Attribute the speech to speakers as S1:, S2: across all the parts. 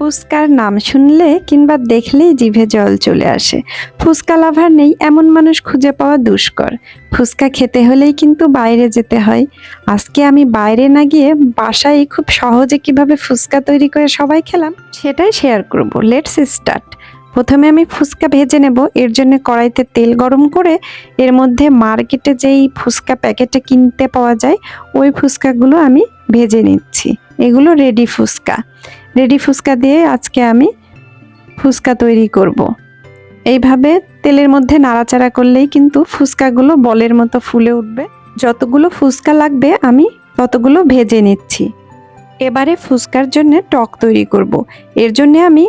S1: ফুচকার নাম শুনলে কিংবা দেখলেই জিভে জল চলে আসে। ফুচকা লাভার নেই এমন মানুষ খুঁজে পাওয়া দুষ্কর। ফুচকা খেতে হলেই কিন্তু বাইরে যেতে হয়। আজকে আমি বাইরে না গিয়ে বাসায় খুব সহজে কীভাবে ফুচকা তৈরি করে সবাই খেলাম, সেটাই শেয়ার করব। লেটস স্টার্ট প্রথমে আমি ফুচকা ভেজে নেব। এর জন্য কড়াইতে তেল গরম করে এর মধ্যে মার্কেটে যেই ফুচকা প্যাকেটে কিনতে পাওয়া যায়, ওই ফুচকাগুলো আমি ভেজে নিচ্ছি। এগুলো রেডি ফুচকা। রেডি ফুচকা দিয়ে আজকে আমি ফুচকা তৈরি করব। এইভাবে তেলের মধ্যে নাড়াচাড়া করলেই কিন্তু ফুচকাগুলো বলের মতো ফুলে উঠবে যতগুলো ফুচকা লাগবে আমি ততগুলো ভেজে নিচ্ছি এবারে ফুচকার জন্য টক তৈরি করব। এর জন্য আমি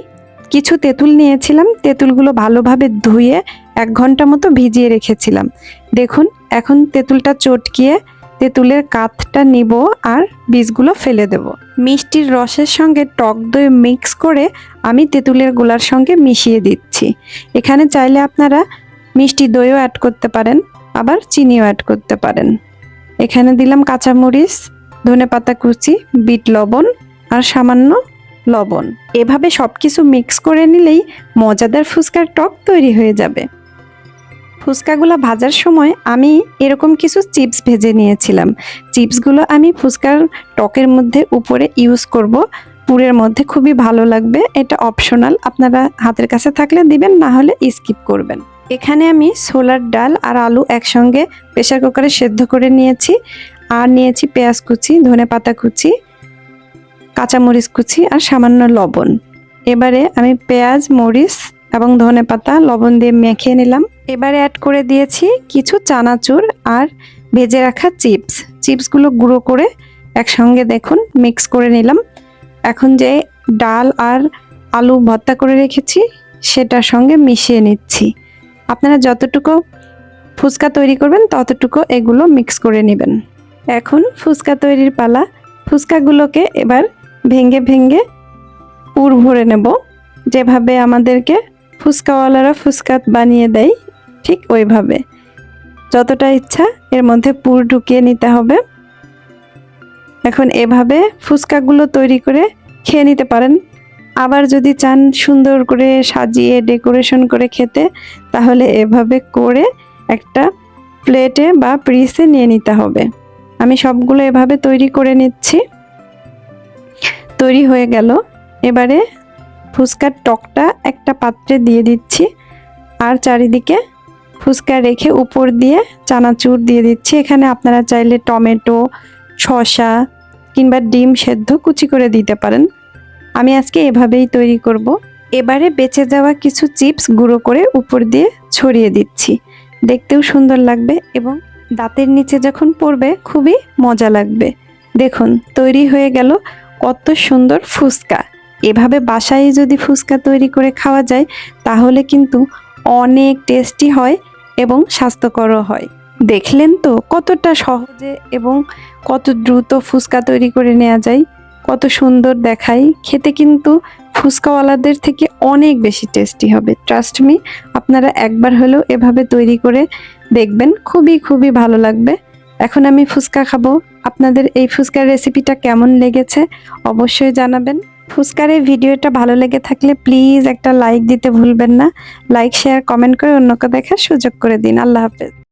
S1: কিছু তেঁতুল নিয়েছিলাম তেঁতুলগুলো ভালোভাবে ধুয়ে এক ঘণ্টা মতো ভিজিয়ে রেখেছিলাম দেখুন, এখন তেঁতুলটা চটকিয়ে তেঁতুলের কাঠটা নিব আর বীজগুলো ফেলে দেব। মিষ্টির রসের সঙ্গে টক দই মিক্স করে আমি তেঁতুলের গোলার সঙ্গে মিশিয়ে দিচ্ছি। এখানে চাইলে আপনারা মিষ্টি দইও অ্যাড করতে পারেন, আবার চিনিও অ্যাড করতে পারেন। এখানে দিলাম কাঁচামরিচ, ধনে পাতা কুচি, বিট লবণ আর সামান্য লবণ। এভাবে সব কিছু মিক্স করে নিলেই মজাদার ফুচকার টক তৈরি হয়ে যাবে। ফুচকাগুলো ভাজার সময় আমি এরকম কিছু চিপস ভেজে নিয়েছিলাম। চিপসগুলো আমি ফুচকার টকের মধ্যে উপরে ইউজ করব। পুরের মধ্যে খুবই ভালো লাগবে। এটা অপশনাল আপনারা হাতের কাছে থাকলে দিবেন, না হলে স্কিপ করবেন। এখানে আমি ছোলার ডাল আর আলু একসঙ্গে প্রেশার কুকারে সেদ্ধ করে নিয়েছি। আর নিয়েছি পেঁয়াজ কুচি, ধনে পাতা কুচি, কাঁচামরিচ কুচি আর সামান্য লবণ। এবারে আমি পেঁয়াজ, মরিচ এবং ধনে পাতা, লবণ দিয়ে মেখে নিলাম। এবারে অ্যাড করে দিয়েছি কিছু চানাচুর আর ভেজে রাখা চিপস। চিপসগুলো গুঁড়ো করে একসঙ্গে দেখুন মিক্স করে নিলাম। এখন যে ডাল আর আলু ভর্তা করে রেখেছি, সেটার সঙ্গে মিশিয়ে নিচ্ছি। আপনারা যতটুকু ফুচকা তৈরি করবেন, ততটুকু এগুলো মিক্স করে নেবেন। এখন ফুচকা তৈরির পালা। ফুচকাগুলোকে এবার ভেঙ্গে ভেঙ্গে পুর ভরে নেব। যেভাবে আমাদেরকে ফুচকাওয়ালারা ফুচকা বানিয়ে দেয় ঠিক ওইভাবে। যতটা ইচ্ছা এর মধ্যে পুর ঢুকিয়ে নিতে হবে। এখন এভাবে ফুচকাগুলো তৈরি করে খেয়ে নিতে পারেন। আবার যদি চান সুন্দর করে সাজিয়ে ডেকোরেশন করে খেতে, তাহলে এভাবে করে একটা প্লেটে বা প্রিসে নিয়ে নিতে হবে। আমি সবগুলো এভাবে তৈরি করে নিচ্ছি। তৈরি হয়ে গেল। এবারে ফুচকার টকটা একটা পাত্রে দিয়ে দিচ্ছি। আর চারিদিকে ফুচকা রেখে উপর দিয়ে চানাচুর দিয়ে দিচ্ছি। এখানে আপনারা চাইলে টমেটো, শসা কিংবা ডিম সেদ্ধ কুচি করে দিতে পারেন। আমি আজকে এভাবেই তৈরি করব। এবারে বেঁচে যাওয়া কিছু চিপস গুঁড়ো করে উপর দিয়ে ছড়িয়ে দিচ্ছি। দেখতেও সুন্দর লাগবে এবং দাঁতের নিচে যখন পড়বে খুবই মজা লাগবে। দেখুন, তৈরি হয়ে গেল কত সুন্দর ফুচকা। এভাবে বাসায় যদি ফুচকা তৈরি করে খাওয়া যায়, তাহলে কিন্তু অনেক টেস্টি হয় এবং স্বাস্থ্যকরও হয়। দেখলেন তো কতটা সহজে এবং কত দ্রুত ফুচকা তৈরি করে নেওয়া যায়? কত সুন্দর দেখায়। খেতে কিন্তু ফুচকাওয়ালাদের থেকে অনেক বেশি টেস্টি হবে। ট্রাস্ট মি আপনারা একবার হলেও এভাবে তৈরি করে দেখবেন। খুবই খুবই ভালো লাগবে। এখন আমি ফুচকা খাব। আপনাদের এই ফুচকার রেসিপিটা কেমন লেগেছে? অবশ্যই জানাবেন। ফুচকার এই ভিডিওটা ভালো লেগে থাকলে প্লিজ একটা লাইক দিতে ভুলবেন না। লাইক শেয়ার কমেন্ট করে অন্যকে দেখার সুযোগ করে দিন। আল্লাহ হাফেজ।